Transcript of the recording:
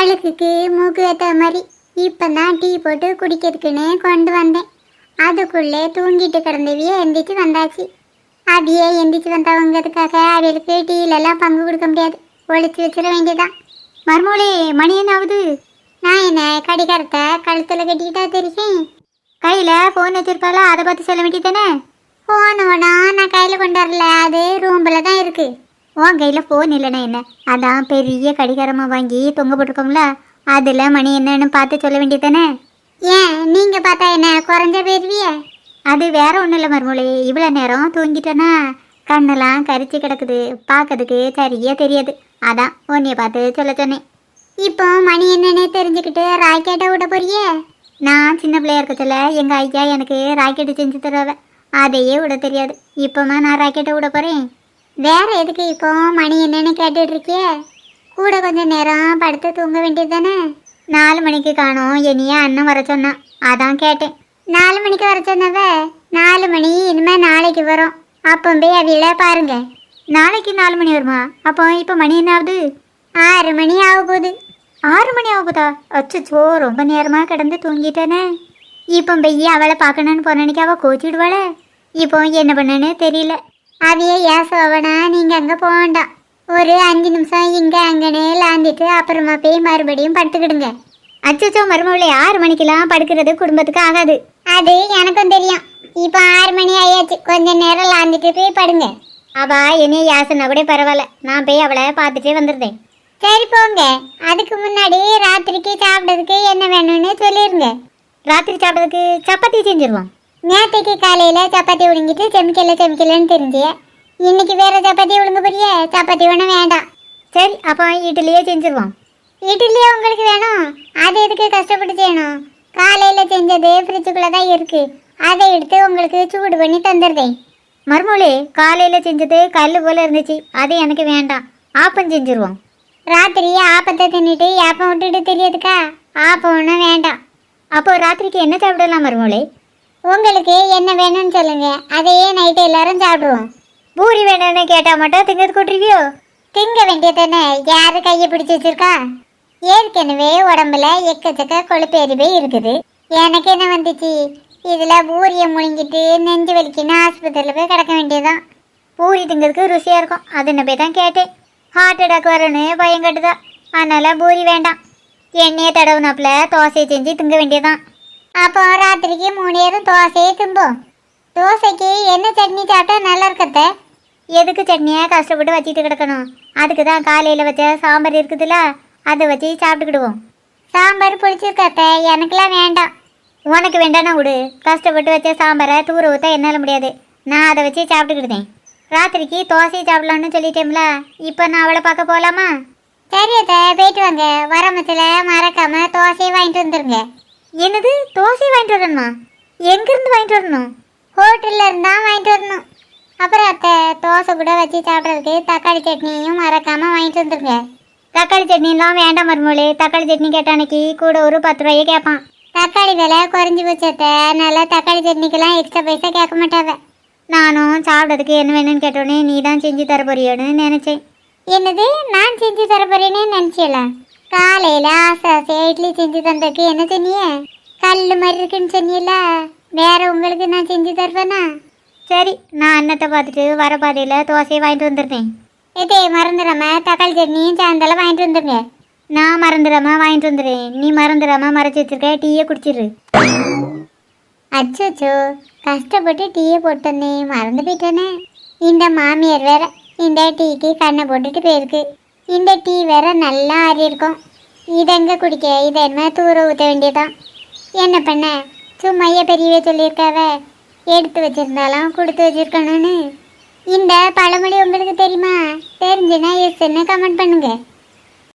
அழுக்குக்கு மூக்கு ஏற்ற மாதிரி. இப்போ தான் டீ போட்டு குடிக்கிறதுக்குன்னு கொண்டு வந்தேன். அதுக்குள்ளே தூங்கிட்டு கிடந்தவியே எந்திரிச்சு வந்தாச்சு. அப்படியே எந்திரிச்சு வந்தவங்கிறதுக்காக அவளுக்கு டீலெல்லாம் பங்கு கொடுக்க முடியாது. ஒழிச்சு வச்சிட வேண்டியதான் மர்மூலே மணி என்ன ஆகுது? நான் என்ன கடிகாரத்தை கழுத்தில் கட்டிக்கிட்டா தெரியும்? கையில் ஃபோன் வச்சிருப்பாளா? அதை பார்த்து சொல்ல வேண்டியதானே ஃபோன் வேணா நான் கையில் கொண்டு வரல. அது ரூமில் தான் இருக்குது உன் கையில் ஃபோன் இல்லைன்னா என்ன? அதான் பெரிய கடிகாரமாக வாங்கி தொங்க போட்டிருக்கோம்ல. அதில் மணி என்னன்னு பார்த்து சொல்ல வேண்டியதானே ஏன்? நீங்கள் பார்த்தா என்ன குறைஞ்ச போயிருவிய அது வேற ஒன்றும் இல்லை மருமொழி இவ்வளோ நேரம் தூங்கிட்டேனா கண்ணெல்லாம் கரிச்சு கிடக்குது. பார்க்கறதுக்கு சரியா தெரியாது. அதான் உன்னைய பார்த்து சொல்ல சொன்னேன். இப்போ மணி என்னன்னு தெரிஞ்சுக்கிட்டு ராக்கெட்டை விட போறியே? நான் சின்ன பிள்ளையா இருக்கச்சில எங்கள் ஐயா எனக்கு ராக்கெட்டு செஞ்சு தருவ அதையே விட தெரியாது. இப்போமா நான் ராக்கெட்டை விட போகிறேன் வேற எதுக்கு இப்போ? மணி என்னன்னு கேட்டுட்டு இருக்கிய கூட கொஞ்சம் நேரம் படுத்து தூங்க வேண்டியது தானே நாலு மணிக்கு காணும். என்னையே அண்ணன் வர சொன்னான். அதான் கேட்டேன். நாலு மணிக்கு வர சொன்னவ? நாலு மணி இனிமே நாளைக்கு வரும். அப்போ போய் அவியில பாருங்க. நாளைக்கு நாலு மணி வருமா? அப்போ இப்போ மணி என்ன ஆகுது? ஆறு மணி ஆக போகுது. ஆறு மணி ஆக போதா? அச்சோ ரொம்ப நேரமாக கிடந்து தூங்கிட்டேனே. இப்போ போய் அவளை பார்க்கணுன்னு போனனைக்கு அவள் கோச்சிடுவாளே. இப்போ என்ன பண்ணனே தெரியல. அவைய ஏன் சோவனா நீங்கள் அங்கே போக வேண்டாம் ஒரு அஞ்சு நிமிஷம் இங்கே அங்கனே லாந்திட்டு அப்புறமா போய் மறுபடியும் படுத்துக்கிடுங்க. அச்சோ மருமகளை ஆறு மணிக்கெல்லாம் படுக்கிறது குடும்பத்துக்கு ஆகாது. அது எனக்கும் தெரியும். இப்போ ஆறு மணி ஆயாச்சு. கொஞ்ச நேரம் லாந்திட்டு போய் படுங்க. அவ என்னைய யாசனா கூட பரவாயில்ல. நான் போய் அவளை பார்த்துட்டே வந்துருந்தேன் சரி போங்க. அதுக்கு முன்னாடி ராத்திரிக்கு சாப்பிட்றதுக்கு என்ன வேணும்னு சொல்லிருங்க. ராத்திரி சாப்பிட்றதுக்கு சப்பாத்தி செஞ்சிருவோம். நேற்றுக்கு காலையில் சப்பாத்தி விழுங்கிட்டு செமிக்கல செமிக்கலன்னு தெரிஞ்சிய இன்னைக்கு வேற சப்பாத்தி விழுங்க போறிய? சப்பாத்தி ஒன்றும் வேண்டாம். சரி அப்போ இட்லியே செஞ்சிருவோம். இட்லியே உங்களுக்கு வேணும். அது எதுக்கு கஷ்டப்பட்டு செய்யணும்? காலையில் செஞ்சது ஃப்ரிட்ஜுக்குள்ளே தான் இருக்குது அதை எடுத்து உங்களுக்கு சூடு பண்ணி தந்துடுறேன். மருமொழி காலையில் செஞ்சது கல் போல் இருந்துச்சு. அது எனக்கு வேண்டாம். ஆப்பம் செஞ்சிருவோம். ராத்திரி ஆப்பத்தை தின்னுட்டு ஏப்பம் விட்டுட்டு தெரியாதுக்கா ஆப்பம் ஒன்றும் வேண்டாம். அப்போது ராத்திரிக்கு என்ன சாப்பிடலாம் மறுமொழி உங்களுக்கு என்ன வேணும்னு சொல்லுங்க. அதையே நைட்டு எல்லாரும் சாப்பிடுவோம். பூரி வேணும்னு கேட்டால் மட்டும் திங்கிறது கூட்டுருவியோ திங்க வேண்டியதானே யாரு கையை பிடிச்சி வச்சிருக்கா? ஏற்கனவே உடம்புல எக்கச்சக்க கொழுப்பு எரிவே இருக்குது. எனக்கு என்ன வந்துச்சு? இதில் பூரியை முழுங்கிட்டு நெஞ்சு வலிக்குன்னு ஆஸ்பத்திரியில் போய் கிடக்க வேண்டியதுதான். பூரி திங்கிறதுக்கு ருசியாக இருக்கும். அதுன்னு போய் தான் கேட்டேன். ஹார்ட் அட்டாக் வரணும்னு பயம் கட்டுதா. அதனால் பூரி வேண்டாம். எண்ணெயை தடவுனாப்புல தோசையை செஞ்சு திங்க வேண்டியதான் அப்போ ராத்திரிக்கு மூணு நேரம் தோசையே திம்போம். தோசைக்கு என்ன சட்னி சாப்பிட்டா நல்லா இருக்கத்த? எதுக்கு சட்னியை கஷ்டப்பட்டு வச்சுட்டு கிடக்கணும்? அதுக்கு தான் காலையில் வச்ச சாம்பார் இருக்குதுல்ல அதை வச்சு சாப்பிட்டுக்கிடுவோம். சாம்பார் பிடிச்சிருக்கத்த எனக்கெல்லாம் வேண்டாம். உனக்கு வேண்டாம்னா விடு. கஷ்டப்பட்டு வச்ச சாம்பாரை தூர ஊற்ற என்னால் முடியாது. நான் அதை வச்சு சாப்பிட்டுக்கிடுதேன். ராத்திரிக்கு தோசையை சாப்பிடலான்னு சொல்லிட்டேம்ல இப்போ நான் அவளை பார்க்க போகலாமா சரி அத்தை போயிட்டு வாங்க. வரமத்தில் மறக்காம தோசையை வாங்கிட்டு வந்துருங்க. என்னது? தோசை வாங்கிட்டு வரணுமா? எங்கேருந்து வாங்கிட்டு வரணும்? ஹோட்டலில் இருந்தால் வாங்கிட்டு வரணும். அப்புறம் அத்தை தோசை கூட வச்சு சாப்பிட்றதுக்கு தக்காளி சட்னியும் மறக்காமல் வாங்கிட்டு வந்துருங்க. தக்காளி சட்னிலாம் வேண்டாம் மருமொழி தக்காளி சட்னி கேட்ட அன்னைக்கு கூட ஒரு பத்து ரூபாயே கேட்பான். தக்காளி விலை குறைஞ்சி போச்சத்த நல்லா தக்காளி சட்னிக்கெல்லாம் எக்ஸ்ட்ரா பைசா கேட்க மாட்டாவ நானும் சாப்பிட்றதுக்கு என்ன வேணும்னு கேட்டோன்னே நீ தான் செஞ்சு தர போறியோன்னு நினச்சேன். என்னது? நான் செஞ்சு தர போறேன்னு நினச்சியல காலையில் ஆசை இட்லி செஞ்சு தந்ததுக்கு என்ன சொன்னிய கல் மாதிரி இருக்குன்னு சொன்னியல வேற உங்களுக்கு நான் செஞ்சு தருவேனா? சரி நான் அன்னத்தை பார்த்துட்டு வர பாதையில் தோசையை வாங்கிட்டு வந்துருந்தேன் இதே மறந்துடாம தக்காளி சட்னியும் சாயந்தரம் வாங்கிட்டு வந்துருங்க நான் மறந்துடாம வாங்கிட்டு வந்துடுறேன். நீ மறந்துடாம மறைச்சி வச்சிருக்க டீயை குடிச்சிரு. அச்சோ கஷ்டப்பட்டு டீயை போட்டு வந்தேன் மறந்து போயிட்டேனே. இந்த மாமியார் வேற இந்த டீக்கு கண்ணை போட்டுட்டு போயிருக்கு. இந்த டீ வேற நல்லா ஆறியிருக்கும். இதெங்க குடிக்க? இதை என்ன தூர ஊற்ற வேண்டியதான் என்ன பண்ண? சும்மைய பெரியவே சொல்லியிருக்காவ? எடுத்து வச்சிருந்தாலும் கொடுத்து வச்சிருக்கணும்னு. இந்த பழமொழி உங்களுக்கு தெரியுமா? தெரிஞ்சுன்னா எஸ்ன்னு கமெண்ட் பண்ணுங்கள்